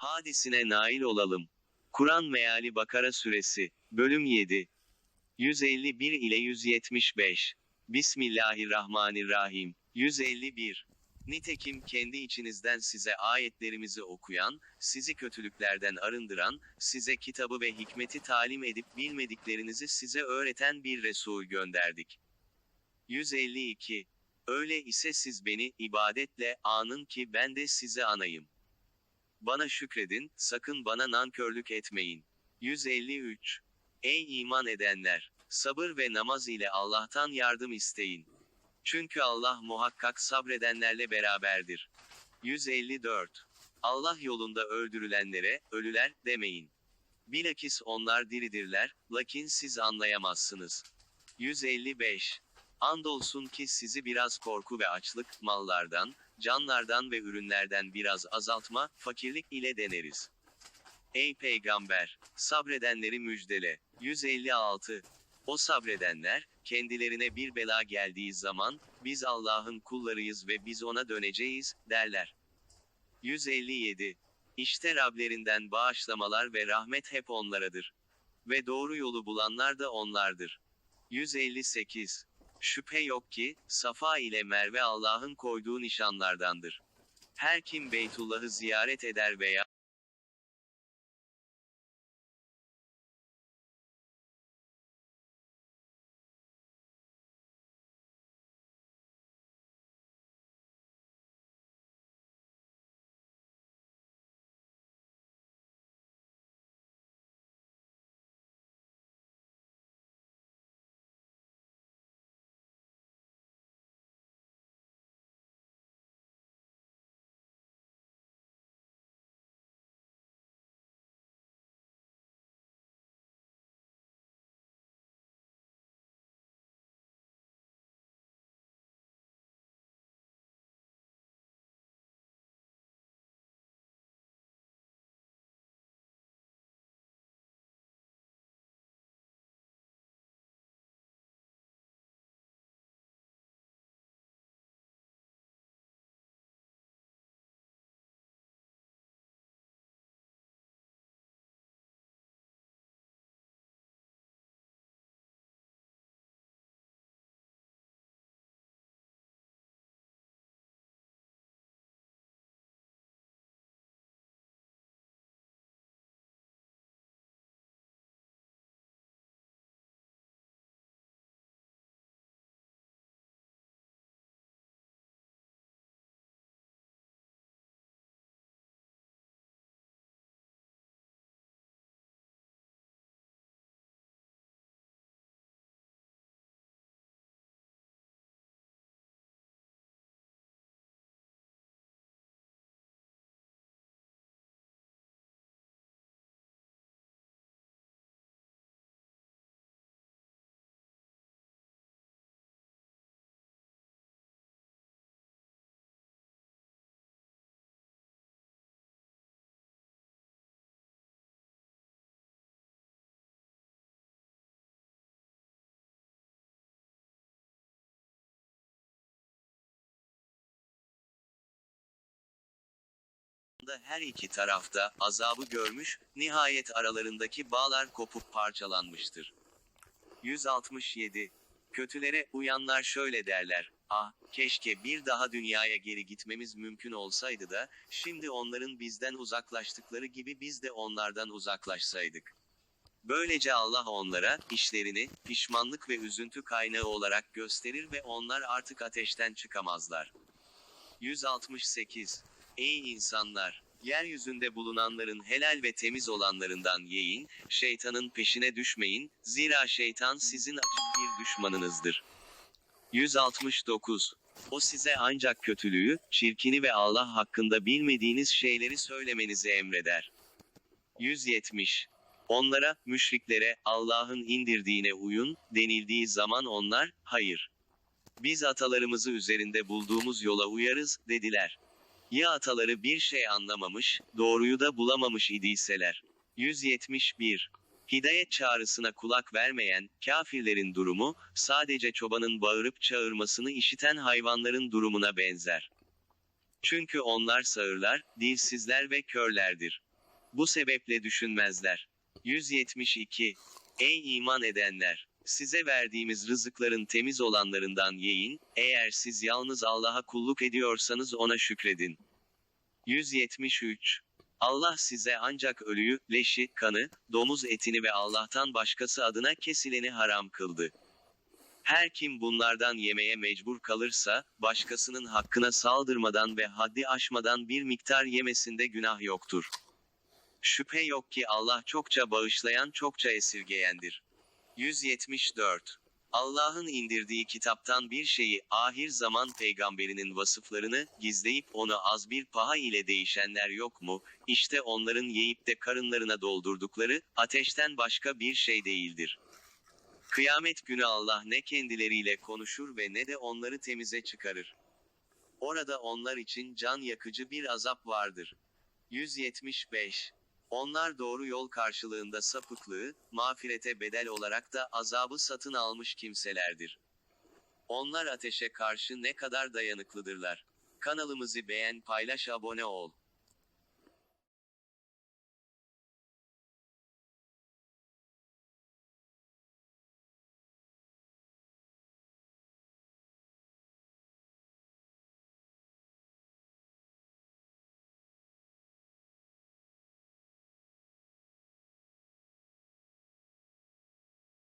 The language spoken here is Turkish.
Hadisine nail olalım. Kur'an Meali Bakara Suresi. Bölüm 7. 151 ile 175. Bismillahirrahmanirrahim. 151. Nitekim kendi içinizden size ayetlerimizi okuyan, sizi kötülüklerden arındıran, size kitabı ve hikmeti talim edip bilmediklerinizi size öğreten bir Resul gönderdik. 152. Öyle ise siz beni ibadetle anın ki ben de size anayım. Bana şükredin, sakın bana nankörlük etmeyin. 153. Ey iman edenler! Sabır ve namaz ile Allah'tan yardım isteyin. Çünkü Allah muhakkak sabredenlerle beraberdir. 154. Allah yolunda öldürülenlere, ölüler, demeyin. Bilakis onlar diridirler, lakin siz anlayamazsınız. 155. Andolsun ki sizi biraz korku ve açlık, mallardan, canlardan ve ürünlerden biraz azaltma, fakirlik ile deneriz. Ey peygamber! Sabredenleri müjdele. 156. O sabredenler, kendilerine bir bela geldiği zaman, biz Allah'ın kullarıyız ve biz ona döneceğiz, derler. 157. İşte Rablerinden bağışlamalar ve rahmet hep onlaradır. Ve doğru yolu bulanlar da onlardır. 158. Şüphe yok ki, Safa ile Merve Allah'ın koyduğu nişanlardandır. Her kim Beytullah'ı ziyaret eder veya da her iki tarafta azabı görmüş, nihayet aralarındaki bağlar kopup parçalanmıştır. 167. Kötülere uyanlar şöyle derler. Ah, keşke bir daha dünyaya geri gitmemiz mümkün olsaydı da, şimdi onların bizden uzaklaştıkları gibi biz de onlardan uzaklaşsaydık. Böylece Allah onlara, işlerini, pişmanlık ve üzüntü kaynağı olarak gösterir ve onlar artık ateşten çıkamazlar. 168. Ey insanlar! Yeryüzünde bulunanların helal ve temiz olanlarından yiyin, şeytanın peşine düşmeyin, zira şeytan sizin açık bir düşmanınızdır. 169. O size ancak kötülüğü, çirkini ve Allah hakkında bilmediğiniz şeyleri söylemenizi emreder. 170. Onlara, müşriklere, Allah'ın indirdiğine uyun, denildiği zaman onlar, hayır. Biz atalarımızı üzerinde bulduğumuz yola uyarız, dediler. Ya ataları bir şey anlamamış, doğruyu da bulamamış idiyseler. 171. Hidayet çağrısına kulak vermeyen, kafirlerin durumu, sadece çobanın bağırıp çağırmasını işiten hayvanların durumuna benzer. Çünkü onlar sağırlar, dilsizler ve körlerdir. Bu sebeple düşünmezler. 172. Ey iman edenler! Size verdiğimiz rızıkların temiz olanlarından yiyin, eğer siz yalnız Allah'a kulluk ediyorsanız ona şükredin. 173. Allah size ancak ölüyü, leşi, kanı, domuz etini ve Allah'tan başkası adına kesileni haram kıldı. Her kim bunlardan yemeye mecbur kalırsa, başkasının hakkına saldırmadan ve haddi aşmadan bir miktar yemesinde günah yoktur. Şüphe yok ki Allah çokça bağışlayan çokça esirgeyendir. 174. Allah'ın indirdiği kitaptan bir şeyi, ahir zaman peygamberinin vasıflarını, gizleyip onu az bir paha ile değişenler yok mu? İşte onların yiyip de karınlarına doldurdukları, ateşten başka bir şey değildir. Kıyamet günü Allah ne kendileriyle konuşur ve ne de onları temize çıkarır. Orada onlar için can yakıcı bir azap vardır. 175. Onlar doğru yol karşılığında sapıklığı, mağfirete bedel olarak da azabı satın almış kimselerdir. Onlar ateşe karşı ne kadar dayanıklıdırlar. Kanalımızı beğen, paylaş, abone ol.